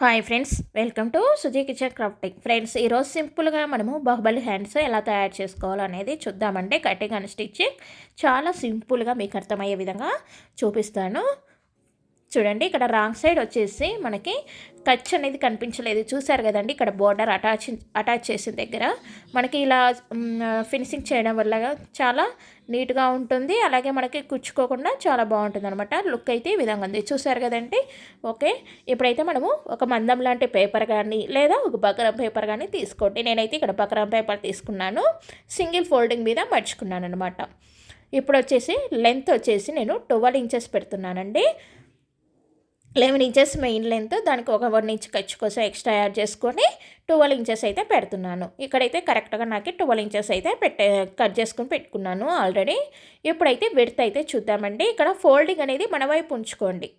Hi friends welcome to Suji kitchen crafting friends ఈరోజు సింపుల్గా మనము బాహుబలి హ్యాండ్స్ ఎలా తయారు చేసుకోవాలనేది చూద్దామంటే కటింగ్ అండ్ స్టిచ్చింగ్ చాలా సింపుల్గా మీకు అర్థమయ్యే విధంగా చూపిస్తాను. చూడండి ఇక్కడ రాంగ్ సైడ్ వచ్చేసి మనకి కచ్ అనేది కనిపించలేదు. చూసారు కదండి ఇక్కడ బోర్డర్ అటాచ్ అటాచ్ చేసిన దగ్గర. మనకి ఇలా ఫినిషింగ్ చేయడం వల్ల చాలా నీట్గా ఉంటుంది. అలాగే మనకి కుచ్చుకోకుండా చాలా బాగుంటుంది అనమాట లుక్ అయితే ఈ విధంగా ఉంది. చూసారు కదండి? ఓకే. ఇప్పుడైతే మనము ఒక మందం లాంటి పేపర్ కానీ లేదా ఒక బకరం పేపర్ కానీ తీసుకోండి. నేనైతే ఇక్కడ బకరం పేపర్ తీసుకున్నాను. సింగిల్ ఫోల్డింగ్ మీద మర్చుకున్నాను అనమాట ఇప్పుడు వచ్చేసి లెంత్ వచ్చేసి నేను ట్వెల్వ్ ఇంచెస్ పెడుతున్నానండి. లెవెన్ ఇంచెస్ మెయిన్ లెంత్ దానికి ఒక వన్ ఇంచ్ ఖర్చు కోసం ఎక్స్ట్రా యాడ్ చేసుకొని ట్వెల్వ్ ఇంచెస్ అయితే పెడుతున్నాను. ఇక్కడైతే కరెక్ట్గా నాకు ట్వెల్వ్ ఇంచెస్ అయితే పెట్టే కట్ చేసుకుని పెట్టుకున్నాను ఆల్రెడీ. ఇప్పుడైతే విడత అయితే చూద్దామండి ఇక్కడ ఫోల్డింగ్ అనేది మన వైపు ఉంచుకోండి.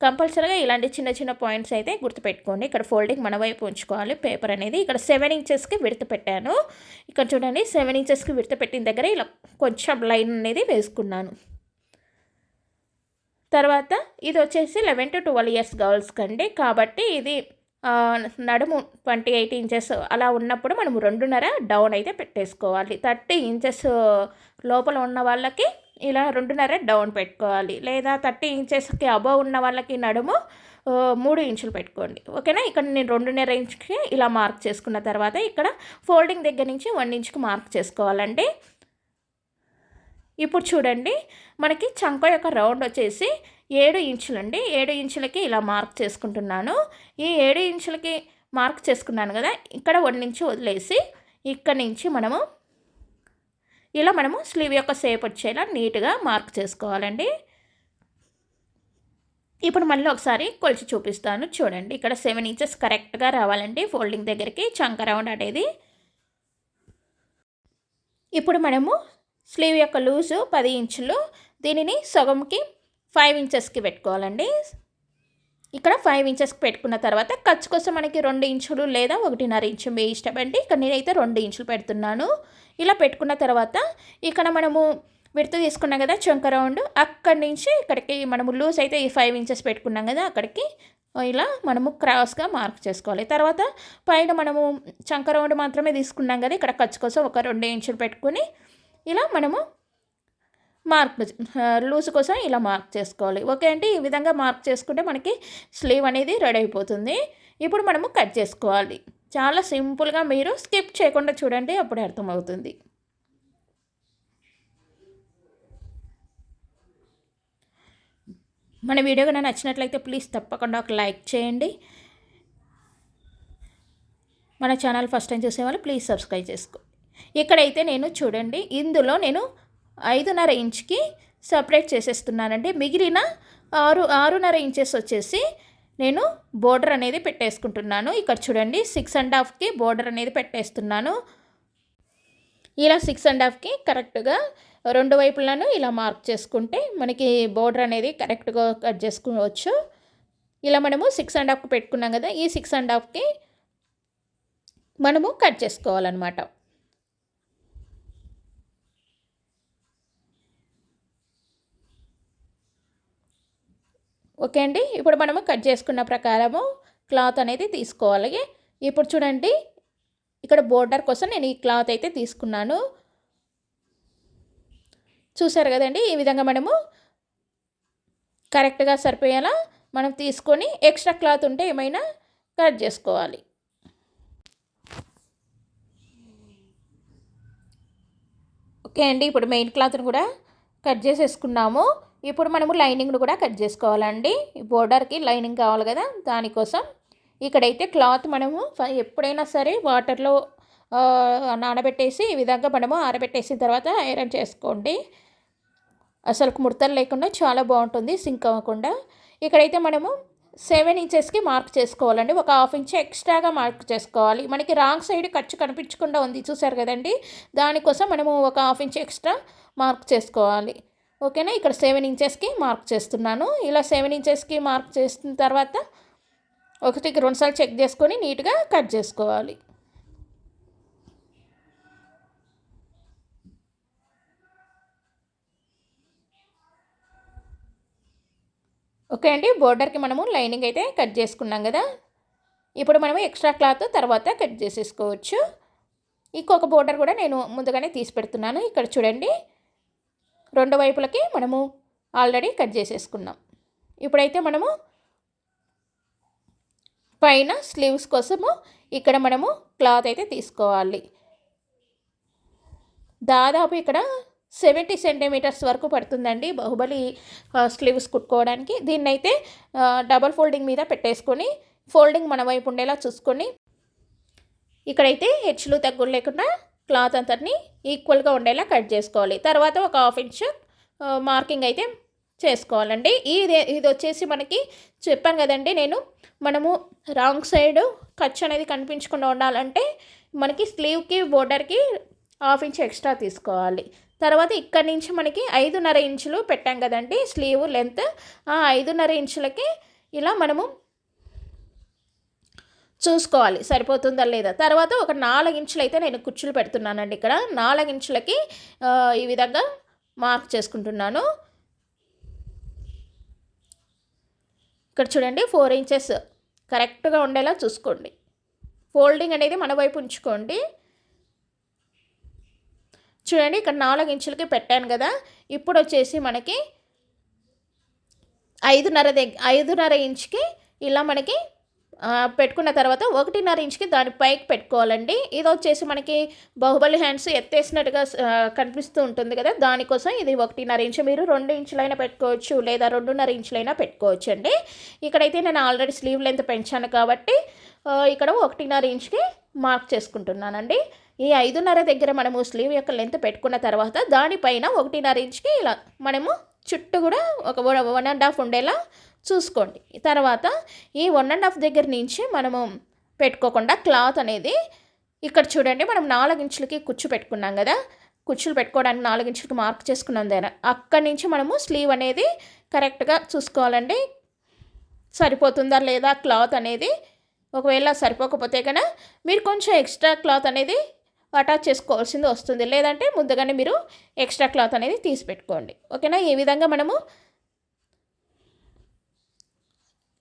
కంపల్సరీగా ఇలాంటి చిన్న చిన్న పాయింట్స్ అయితే గుర్తుపెట్టుకోండి. ఇక్కడ ఫోల్డింగ్ మన వైపు ఉంచుకోవాలి. పేపర్ అనేది ఇక్కడ సెవెన్ ఇంచెస్కి విడత పెట్టాను. ఇక్కడ చూడండి సెవెన్ ఇంచెస్కి విడత పెట్టిన దగ్గర ఇలా కొంచెం లైన్ అనేది వేసుకున్నాను. తర్వాత ఇది వచ్చేసి లెవెన్ టు ట్వెల్వ్ ఇయర్స్ గర్ల్స్కి అండి కాబట్టి ఇది నడుము ట్వంటీ ఎయిట్ ఇంచెస్ అలా ఉన్నప్పుడు మనం రెండున్నర డౌన్ అయితే పెట్టేసుకోవాలి. థర్టీ ఇంచెస్ లోపల ఉన్న వాళ్ళకి ఇలా రెండున్నర డౌన్ పెట్టుకోవాలి. లేదా థర్టీ ఇంచెస్కి అబవ్ ఉన్న వాళ్ళకి నడుము మూడు ఇంచులు పెట్టుకోండి. ఓకేనా? ఇక్కడ నేను రెండున్నర ఇంచుకి ఇలా మార్క్ చేసుకున్న తర్వాత ఇక్కడ ఫోల్డింగ్ దగ్గర నుంచి వన్ ఇంచుకి మార్క్ చేసుకోవాలండి. ఇప్పుడు చూడండి మనకి చంక యొక్క రౌండ్ వచ్చేసి ఏడు ఇంచులండి. ఏడు ఇంచులకి ఇలా మార్క్ చేసుకుంటున్నాను. ఈ ఏడు ఇంచులకి మార్క్ చేసుకున్నాను కదా ఇక్కడ వన్ ఇంచు వదిలేసి ఇక్కడ నుంచి మనము ఇలా మనము స్లీవ్ యొక్క షేప్ వచ్చేలా నీట్గా మార్క్ చేసుకోవాలండి. ఇప్పుడు మళ్ళీ ఒకసారి కొలిచి చూపిస్తాను చూడండి. ఇక్కడ సెవెన్ ఇంచెస్ కరెక్ట్గా రావాలండి ఫోల్డింగ్ దగ్గరికి చంక రౌండ్ అనేది. ఇప్పుడు మనము స్లీవ్ యొక్క లూజు పది ఇంచులు. దీనిని సగంకి ఫైవ్ ఇంచెస్కి పెట్టుకోవాలండి. ఇక్కడ ఫైవ్ ఇంచెస్కి పెట్టుకున్న తర్వాత ఖర్చు కోసం మనకి రెండు ఇంచులు లేదా ఒకటిన్నర ఇంచు మీ ఇష్టం అండి. ఇక్కడ నేనైతే రెండు ఇంచులు పెడుతున్నాను. ఇలా పెట్టుకున్న తర్వాత ఇక్కడ మనము విడత తీసుకున్నాం కదా చొంక రౌండ్. అక్కడి నుంచి ఇక్కడికి మనము లూజ్ అయితే ఈ ఫైవ్ ఇంచెస్ పెట్టుకున్నాం కదా అక్కడికి ఇలా మనము క్రాస్గా మార్క్ చేసుకోవాలి. తర్వాత పైన మనము చంక రౌండ్ మాత్రమే తీసుకున్నాం కదా ఇక్కడ ఖర్చు కోసం ఒక రెండు ఇంచులు పెట్టుకుని ఇలా మనము మార్క్ లూజ్ కోసం ఇలా మార్క్ చేసుకోవాలి. ఓకే అండి? ఈ విధంగా మార్క్ చేసుకుంటే మనకి స్లీవ్ అనేది రెడీ అయిపోతుంది. ఇప్పుడు మనము కట్ చేసుకోవాలి. చాలా సింపుల్గా మీరు స్కిప్ చేయకుండా చూడండి అప్పుడు అర్థమవుతుంది. మన వీడియో కన్నా నచ్చినట్లయితే ప్లీజ్ తప్పకుండా ఒక లైక్ చేయండి. మన ఛానల్ ఫస్ట్ టైం చూసేవాళ్ళు ప్లీజ్ సబ్స్క్రైబ్ చేసుకో ఇక్కడైతే నేను చూడండి ఇందులో నేను ఐదున్నర ఇంచ్కి సపరేట్ చేసేస్తున్నానండి. మిగిలిన ఆరు ఆరున్నర ఇంచెస్ వచ్చేసి నేను బోర్డర్ అనేది పెట్టేసుకుంటున్నాను. ఇక్కడ చూడండి సిక్స్ అండ్ హాఫ్కి బోర్డర్ అనేది పెట్టేస్తున్నాను. ఇలా సిక్స్ అండ్ హాఫ్కి కరెక్ట్గా రెండు వైపులను ఇలా మార్క్ చేసుకుంటే మనకి బోర్డర్ అనేది కరెక్ట్గా కట్ చేసుకోవచ్చు. ఇలా మనము సిక్స్ అండ్ హాఫ్కి పెట్టుకున్నాం కదా ఈ సిక్స్ అండ్ హాఫ్కి మనము కట్ చేసుకోవాలన్నమాట. ఓకే అండి. ఇప్పుడు మనము కట్ చేసుకున్న ప్రకారము క్లాత్ అనేది తీసుకోవాలి. ఇప్పుడు చూడండి ఇక్కడ బోర్డర్ కోసం నేను ఈ క్లాత్ అయితే తీసుకున్నాను. చూసారు కదండి ఈ విధంగా మనము కరెక్ట్గా సరిపోయేలా మనం తీసుకొని ఎక్స్ట్రా క్లాత్ ఉంటే ఏమైనా కట్ చేసుకోవాలి. ఓకే అండి ఇప్పుడు మెయిన్ క్లాత్ని కూడా కట్ చేసేసుకున్నాము. ఇప్పుడు మనము లైనింగ్ను కూడా కట్ చేసుకోవాలండి. బోర్డర్కి లైనింగ్ కావాలి కదా దానికోసం. ఇక్కడైతే క్లాత్ మనము ఎప్పుడైనా సరే వాటర్లో నానబెట్టేసి ఈ విధంగా మనము ఆరబెట్టేసిన తర్వాత ఐరన్ చేసుకోండి. అసలు ముడతలు లేకుండా చాలా బాగుంటుంది సింక్ అవ్వకుండా. ఇక్కడైతే మనము సెవెన్ ఇంచెస్కి మార్క్ చేసుకోవాలండి. ఒక హాఫ్ ఇంచ్ ఎక్స్ట్రాగా మార్క్ చేసుకోవాలి. మనకి రాంగ్ సైడ్ ఖర్చు కనిపించకుండా ఉంది చూసారు కదండి. దానికోసం మనము ఒక హాఫ్ ఇంచ్ ఎక్స్ట్రా మార్క్ చేసుకోవాలి. ఓకేనా? ఇక్కడ సెవెన్ ఇంచెస్కి మార్క్ చేస్తున్నాను. ఇలా సెవెన్ ఇంచెస్కి మార్క్ చేసిన తర్వాత ఒకటికి రెండుసార్లు చెక్ చేసుకొని నీట్గా కట్ చేసుకోవాలి. ఓకే అండి బోర్డర్కి మనము లైనింగ్ అయితే కట్ చేసుకున్నాం కదా? ఇప్పుడు మనం ఎక్స్ట్రా క్లాత్ తర్వాత కట్ చేసేసుకోవచ్చు. ఇంకొక బోర్డర్ కూడా నేను ముందుగానే తీసి పెడుతున్నాను. ఇక్కడ చూడండి. రెండు వైపులకి మనము ఆల్రెడీ కట్ చేసేసుకున్నాం. ఇప్పుడైతే మనము పైన స్లీవ్స్ కోసము ఇక్కడ మనము క్లాత్ అయితే తీసుకోవాలి. దాదాపు ఇక్కడ సెవెంటీ సెంటీమీటర్స్ వరకు పడుతుందండి బాహుబలి స్లీవ్స్ కుట్టుకోవడానికి. దీన్ని అయితే డబల్ ఫోల్డింగ్ మీద పెట్టేసుకొని ఫోల్డింగ్ మన వైపు ఉండేలా చూసుకొని ఇక్కడైతే హెచ్లు తగ్గులు లేకుండా క్లాత్ అంతటిని ఈక్వల్గా ఉండేలా కట్ చేసుకోవాలి. తర్వాత ఒక హాఫ్ ఇంచ్ మార్కింగ్ అయితే చేసుకోవాలండి. ఇది ఇది వచ్చేసి మనకి చెప్పాను కదండి నేను. మనము రాంగ్ సైడ్ ఖర్చు అనేది కనిపించకుండా ఉండాలంటే మనకి స్లీవ్కి బోర్డర్కి హాఫ్ ఇంచ్ ఎక్స్ట్రా తీసుకోవాలి. తర్వాత ఇక్కడ నుంచి మనకి ఐదున్నర ఇంచులు పెట్టాం కదండి స్లీవ్ లెంత్. ఆ ఐదున్నర ఇంచులకి ఇలా మనము చూసుకోవాలి సరిపోతుందా లేదా? తర్వాత ఒక నాలుగు ఇంచులు అయితే నేను కుచ్చులు పెడుతున్నానండి ఇక్కడ. నాలుగు ఇంచులకి ఈ విధంగా మార్క్ చేసుకుంటున్నాను. ఇక్కడ చూడండి ఫోర్ ఇంచెస్ కరెక్ట్గా ఉండేలా చూసుకోండి. ఫోల్డింగ్ అనేది మన వైపు ఉంచుకోండి. చూడండి ఇక్కడ నాలుగు ఇంచులకి పెట్టాను కదా. ఇప్పుడు వచ్చేసి మనకి ఐదున్నర దగ్గర ఐదున్నర ఇంచుకి ఇలా మనకి పెట్టుకున్న తర్వాత ఒకటిన్నర ఇంచుకి దాని పైకి పెట్టుకోవాలండి. ఇది వచ్చేసి మనకి బాహుబలి హ్యాండ్స్ ఎత్తేసినట్టుగా కనిపిస్తూ ఉంటుంది కదా. దానికోసం ఇది ఒకటిన్నర ఇంచు. మీరు రెండు ఇంచులైనా పెట్టుకోవచ్చు లేదా రెండున్నర ఇంచులైనా పెట్టుకోవచ్చు అండి. ఇక్కడైతే నేను ఆల్రెడీ స్లీవ్ లెంత్ పెంచాను కాబట్టి ఇక్కడ ఒకటిన్నర ఇంచుకి మార్క్ చేసుకుంటున్నానండి. ఈ ఐదున్నర దగ్గర మనము స్లీవ్ యొక్క లెంత్ పెట్టుకున్న తర్వాత దానిపైన ఒకటిన్నర ఇంచుకి ఇలా మనము చుట్టూ కూడా ఒక వన్ అండ్ హాఫ్ ఉండేలా చూసుకోండి. తర్వాత ఈ వన్ అండ్ హాఫ్ దగ్గర నుంచి మనము పెట్టుకోకుండా క్లాత్ అనేది ఇక్కడ చూడండి మనం నాలుగు ఇంచులకి కుచ్చు పెట్టుకున్నాం కదా. కుచ్చులు పెట్టుకోవడానికి నాలుగు ఇంచులకి మార్క్ చేసుకున్నాం దగ్గర అక్కడి నుంచి మనము స్లీవ్ అనేది కరెక్ట్గా చూసుకోవాలండి. సరిపోతుందా లేదా క్లాత్ అనేది? ఒకవేళ సరిపోకపోతే కనుక మీరు కొంచెం ఎక్స్ట్రా క్లాత్ అనేది అటాచ్ చేసుకోవాల్సింది వస్తుంది. లేదంటే ముందుగానే మీరు ఎక్స్ట్రా క్లాత్ అనేది తీసి పెట్టుకోండి. ఓకేనా? ఈ విధంగా మనము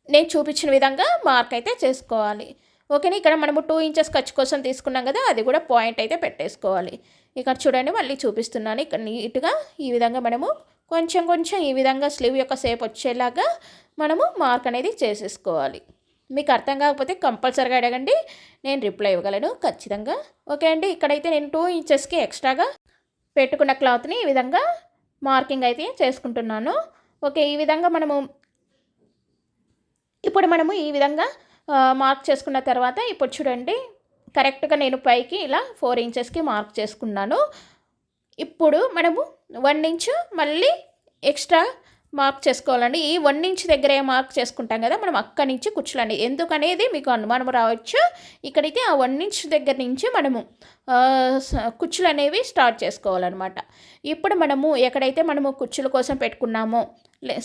నేను చూపించిన విధంగా మార్క్ అయితే చేసుకోవాలి. ఓకేనా ఇక్కడ మనము టూ ఇంచెస్ ఖర్చు కోసం తీసుకున్నాం కదా అది కూడా పాయింట్ అయితే పెట్టేసుకోవాలి. ఇక్కడ చూడండి మళ్ళీ చూపిస్తున్నాను. ఇక్కడ నీట్గా ఈ విధంగా మనము కొంచెం కొంచెం ఈ విధంగా స్లీవ్ యొక్క సేప్ వచ్చేలాగా మనము మార్క్ అనేది చేసేసుకోవాలి. మీకు అర్థం కాకపోతే కంపల్సరీగా అడగండి నేను రిప్లై ఇవ్వగలను ఖచ్చితంగా. ఓకే అండి ఇక్కడైతే నేను టూ ఇంచెస్కి ఎక్స్ట్రాగా పెట్టుకున్న క్లాత్ని ఈ విధంగా మార్కింగ్ అయితే చేసుకుంటున్నాను. ఓకే ఈ విధంగా మనము ఇప్పుడు మనము ఈ విధంగా మార్క్ చేసుకున్న తర్వాత ఇప్పుడు చూడండి కరెక్ట్గా నేను పైకి ఇలా ఫోర్ ఇంచెస్కి మార్క్ చేసుకున్నాను. ఇప్పుడు మనము వన్ ఇంచు మళ్ళీ ఎక్స్ట్రా మార్క్ చేసుకోవాలండి. ఈ వన్ ఇంచ్ దగ్గరే మార్క్ చేసుకుంటాం కదా మనం అక్కడి నుంచి కూర్చోండి ఎందుకనేది మీకు అనుమానం రావచ్చు. ఇక్కడైతే ఆ వన్ ఇంచ్ దగ్గర నుంచి మనము కుచ్చులు అనేవి స్టార్ట్ చేసుకోవాలన్నమాట. ఇప్పుడు మనము ఎక్కడైతే మనము కుచ్చుల కోసం పెట్టుకున్నామో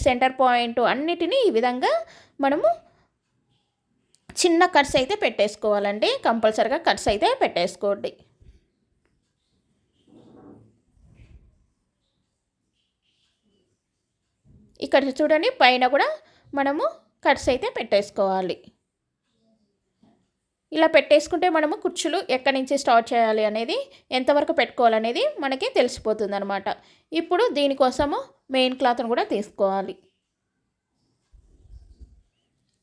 సెంటర్ పాయింట్ అన్నిటినీ ఈ విధంగా మనము చిన్న కట్స్ అయితే పెట్టేసుకోవాలండి. కంపల్సరిగా కట్స్ అయితే పెట్టేసుకోండి. ఇక్కడ చూడండి పైన కూడా మనము కట్స్ అయితే పెట్టేసుకోవాలి. ఇలా పెట్టేసుకుంటే మనము కుర్చీలు ఎక్కడి నుంచి స్టార్ట్ చేయాలి అనేది ఎంతవరకు పెట్టుకోవాలనేది మనకి తెలిసిపోతుంది అనమాట ఇప్పుడు దీనికోసము మెయిన్ క్లాత్ను కూడా తీసుకోవాలి.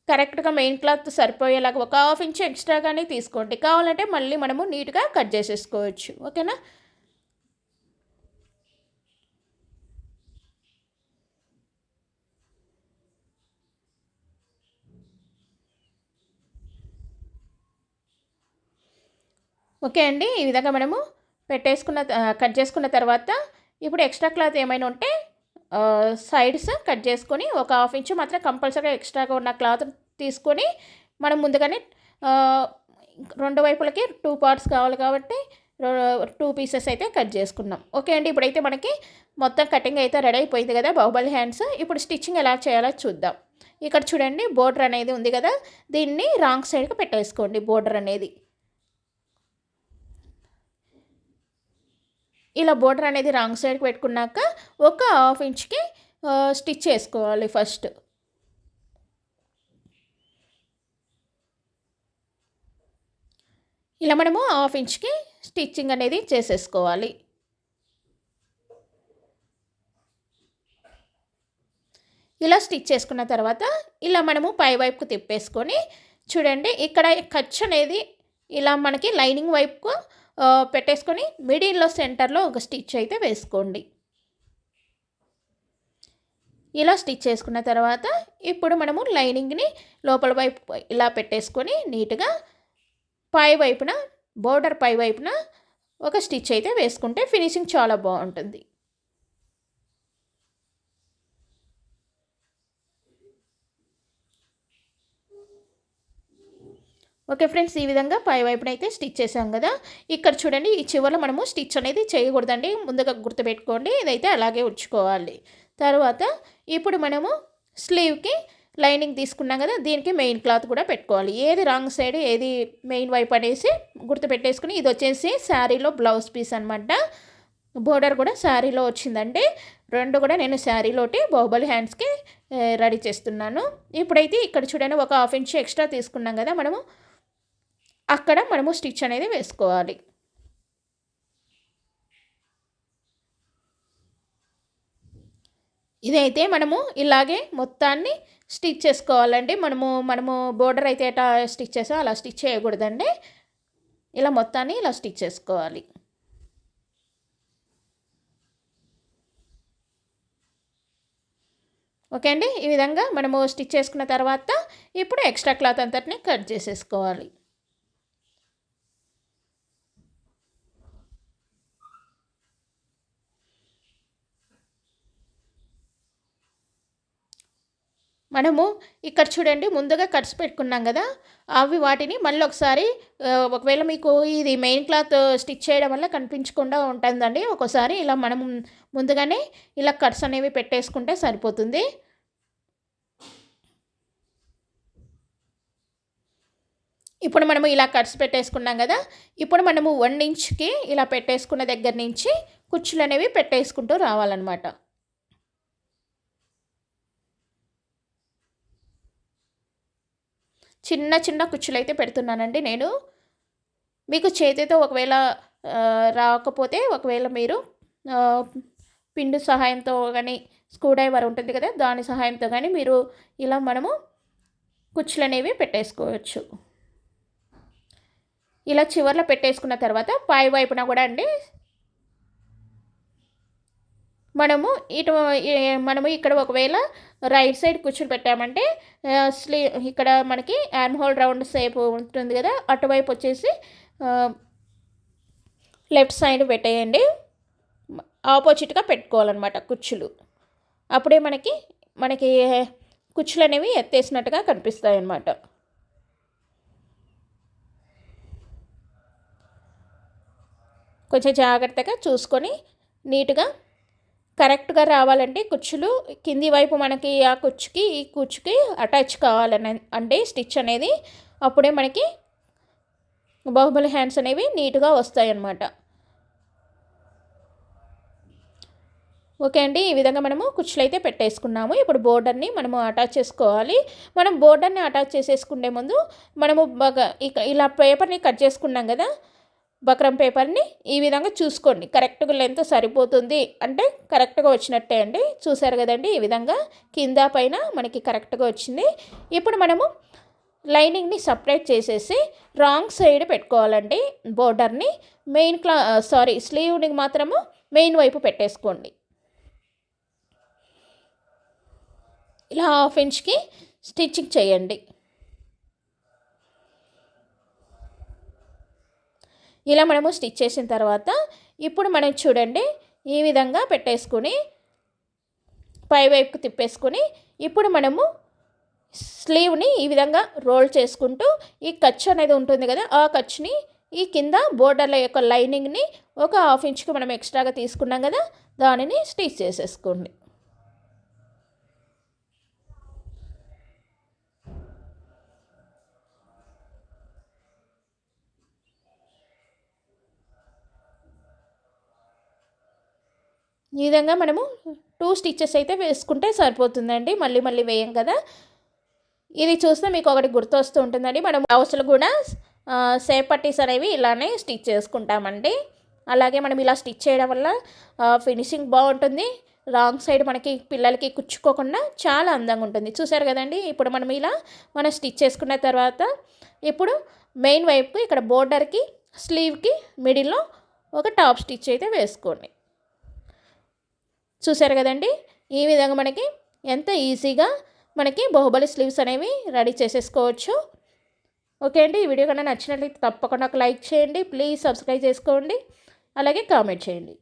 కరెక్ట్గా మెయిన్ క్లాత్ సరిపోయేలాగా ఒక హాఫ్ ఇంచ్ ఎక్స్ట్రాగానే తీసుకోండి. కావాలంటే మళ్ళీ మనము నీట్గా కట్ చేసేసుకోవచ్చు. ఓకేనా? ఓకే అండి. ఈ విధంగా మనము పెట్టేసుకున్న కట్ చేసుకున్న తర్వాత ఇప్పుడు ఎక్స్ట్రా క్లాత్ ఏమైనా ఉంటే సైడ్స్ కట్ చేసుకొని ఒక హాఫ్ ఇంచ్ మాత్రం కంపల్సరీగా ఎక్స్ట్రాగా ఉన్న క్లాత్ తీసుకొని మనం ముందుగానే రెండు వైపులకి టూ పార్ట్స్ కావాలి కాబట్టి టూ పీసెస్ అయితే కట్ చేసుకున్నాం. ఓకే అండి. ఇప్పుడైతే మనకి మొత్తం కటింగ్ అయితే రెడీ అయిపోయింది కదా బాహుబలి హ్యాండ్స్. ఇప్పుడు స్టిచ్చింగ్ ఎలా చేయాలో చూద్దాం. ఇక్కడ చూడండి బోర్డర్ అనేది ఉంది కదా. దీన్ని రాంగ్ సైడ్కి పెట్టేసుకోండి బోర్డర్ అనేది. ఇలా బోర్డర్ అనేది రాంగ్ సైడ్కి పెట్టుకున్నాక ఒక హాఫ్ ఇంచ్కి స్టిచ్ చేసుకోవాలి ఫస్ట్ ఇలా మనము హాఫ్ ఇంచ్కి స్టిచ్చింగ్ అనేది చేసేసుకోవాలి. ఇలా స్టిచ్ చేసుకున్న తర్వాత ఇలా మనము పై వైపుకు తిప్పేసుకొని చూడండి ఇక్కడ ఖర్చు అనేది ఇలా మనకి లైనింగ్ వైపుకు పెట్టేసుకొని మిడిల్లో సెంటర్లో ఒక స్టిచ్ అయితే వేసుకోండి. ఇలా స్టిచ్ చేసుకున్న తర్వాత ఇప్పుడు మనము లైనింగ్ని లోపల వైపు ఇలా పెట్టేసుకొని నీట్గా పై వైపున బోర్డర్ పై వైపున ఒక స్టిచ్ అయితే వేసుకుంటే ఫినిషింగ్ చాలా బాగుంటుంది. ఓకే ఫ్రెండ్స్ ఈ విధంగా పై వైపున అయితే స్టిచ్ చేసాం కదా. ఇక్కడ చూడండి ఈ చివరిలో మనము స్టిచ్ అనేది చేయకూడదండి. ముందుగా గుర్తుపెట్టుకోండి ఇదైతే అలాగే ఉంచుకోవాలి. తర్వాత ఇప్పుడు మనము స్లీవ్కి లైనింగ్ తీసుకున్నాం కదా దీనికి మెయిన్ క్లాత్ కూడా పెట్టుకోవాలి. ఏది రాంగ్ సైడ్ ఏది మెయిన్ వైపు అనేసి గుర్తుపెట్టేసుకుని ఇది వచ్చేసి శారీలో బ్లౌజ్ పీస్ అనమాట బోర్డర్ కూడా శారీలో వచ్చిందండి. రెండు కూడా నేను శారీలోటి బాహుబలి హ్యాండ్స్కి రెడీ చేస్తున్నాను. ఇప్పుడైతే ఇక్కడ చూడండి ఒక హాఫ్ ఇంచ్ ఎక్స్ట్రా తీసుకున్నాం కదా మనము. అక్కడ మనము స్టిచ్ అనేది వేసుకోవాలి. ఇదైతే మనము ఇలాగే మొత్తాన్ని స్టిచ్ చేసుకోవాలండి. మనము మనము బోర్డర్ అయితే ఎట్లా స్టిచ్ చేసా అలా స్టిచ్ చేయకూడదండి. ఇలా మొత్తాన్ని ఇలా స్టిచ్ చేసుకోవాలి. ఓకే అండి. ఈ విధంగా మనము స్టిచ్ చేసుకున్న తర్వాత ఇప్పుడు ఎక్స్ట్రా క్లాత్ అంతటిని కట్ చేసేసుకోవాలి. మనము ఇక్కడ చూడండి ముందుగా కట్స్ పెట్టుకున్నాం కదా అవి వాటిని మళ్ళీ ఒకసారి ఒకవేళ మీకు ఇది మెయిన్ క్లాత్ స్టిచ్ చేయడం వల్ల కనిపించకుండా ఉంటుందండి. ఒకసారి ఇలా మనం ముందుగానే ఇలా కట్స్ అనేవి పెట్టేసుకుంటే సరిపోతుంది. ఇప్పుడు మనము ఇలా కట్స్ పెట్టేసుకున్నాం కదా ఇప్పుడు మనము వన్ ఇంచ్కి ఇలా పెట్టేసుకున్న దగ్గర నుంచి కుచ్చులు అనేవి పెట్టేసుకుంటూ రావాలన్నమాట. చిన్న చిన్న కుచ్చులు అయితే పెడుతున్నానండి నేను. మీకు చేతితో ఒకవేళ రాకపోతే ఒకవేళ మీరు పిండి సహాయంతో కానీ స్క్రూ డ్రైవర్ ఉంటుంది కదా దాని సహాయంతో కానీ మీరు ఇలా మనము కుచ్చులు అనేవి పెట్టేసుకోవచ్చు. ఇలా చివర్లో పెట్టేసుకున్న తర్వాత పై వైపున కూడా అండి మనము ఇటు మనము ఇక్కడ ఒకవేళ రైట్ సైడ్ కూర్చుని పెట్టామంటే స్లీ ఇక్కడ మనకి ఆర్మ్ హోల్ రౌండ్ సేపు ఉంటుంది కదా అటువైపు వచ్చేసి లెఫ్ట్ సైడ్ పెట్టేయండి. ఆపోజిట్గా పెట్టుకోవాలన్నమాట కుచ్చులు. అప్పుడే మనకి మనకి కుచ్చులు అనేవి ఎత్తేసినట్టుగా కనిపిస్తాయి అన్నమాట కొంచెం జాగ్రత్తగా చూసుకొని నీట్గా కరెక్ట్గా రావాలంటే కుచ్చులు కింది వైపు మనకి ఆ కుచ్చుకి ఈ కుచ్చుకి అటాచ్ కావాలని అంటే స్టిచ్ అనేది అప్పుడే మనకి బాహుబలి హ్యాండ్స్ అనేవి నీట్గా వస్తాయి అన్నమాట ఓకే అండి ఈ విధంగా మనము కుచ్చులు అయితే పెట్టేసుకున్నాము. ఇప్పుడు బోర్డర్ని మనము అటాచ్ చేసుకోవాలి. మనం బోర్డర్ని అటాచ్ చేసేసుకునే ముందు మనము బాగా ఇలా పేపర్ని కట్ చేసుకున్నాం కదా బక్రం పేపర్ని ఈ విధంగా చూసుకోండి. కరెక్ట్గా లెంత్ సరిపోతుంది అంటే కరెక్ట్గా వచ్చినట్టే అండి. చూసారు కదండి ఈ విధంగా కింద పైన మనకి కరెక్ట్గా వచ్చింది. ఇప్పుడు మనము లైనింగ్ని సపరేట్ చేసేసి రాంగ్ సైడ్ పెట్టుకోవాలండి బోర్డర్ని. మెయిన్ క్లా సారీ స్లీవ్ని మాత్రము మెయిన్ వైపు పెట్టేసుకోండి. ఇలా హాఫ్ ఇంచ్కి స్టిచ్చింగ్ చేయండి. ఇలా మనము స్టిచ్ చేసిన తర్వాత ఇప్పుడు మనం చూడండి ఈ విధంగా పెట్టేసుకుని పైవైపుకు తిప్పేసుకొని ఇప్పుడు మనము స్లీవ్ని ఈ విధంగా రోల్ చేసుకుంటూ ఈ ఖర్చు అనేది ఉంటుంది కదా ఆ ఖర్చుని ఈ కింద బోర్డర్ల యొక్క లైనింగ్ని ఒక హాఫ్ ఇంచ్కి మనం ఎక్స్ట్రాగా తీసుకున్నాం కదా దానిని స్టిచ్ చేసేసుకోండి. ఈ విధంగా మనము టూ స్టిచ్చెస్ అయితే వేసుకుంటే సరిపోతుందండి. మళ్ళీ మళ్ళీ వేయం కదా. ఇది చూస్తే మీకు ఒకటి గుర్తొస్తూ ఉంటుందండి. మనం బ్లౌజులు కూడా సేఫ్ పట్టీస్ అనేవి ఇలానే స్టిచ్ చేసుకుంటామండి. అలాగే మనం ఇలా స్టిచ్ చేయడం వల్ల ఫినిషింగ్ బాగుంటుంది. రాంగ్ సైడ్ మనకి పిల్లలకి కుచ్చుకోకుండా చాలా అందంగా ఉంటుంది. చూసారు కదండి? ఇప్పుడు మనం ఇలా మనం స్టిచ్ చేసుకున్న తర్వాత ఇప్పుడు మెయిన్ వైపుకి ఇక్కడ బోర్డర్కి స్లీవ్కి మిడిల్లో ఒక టాప్ స్టిచ్ అయితే వేసుకోండి. చూసారు కదండి? ఈ విధంగా మనకి ఎంత ఈజీగా మనకి బాహుబలి స్లీవ్స్ అనేవి రెడీ చేసేసుకోవచ్చు. ఓకే అండి ఈ వీడియో కన్నా నచ్చినట్లయితే తప్పకుండా ఒక లైక్ చేయండి. ప్లీజ్ సబ్స్క్రైబ్ చేసుకోండి. అలాగే కామెంట్ చేయండి.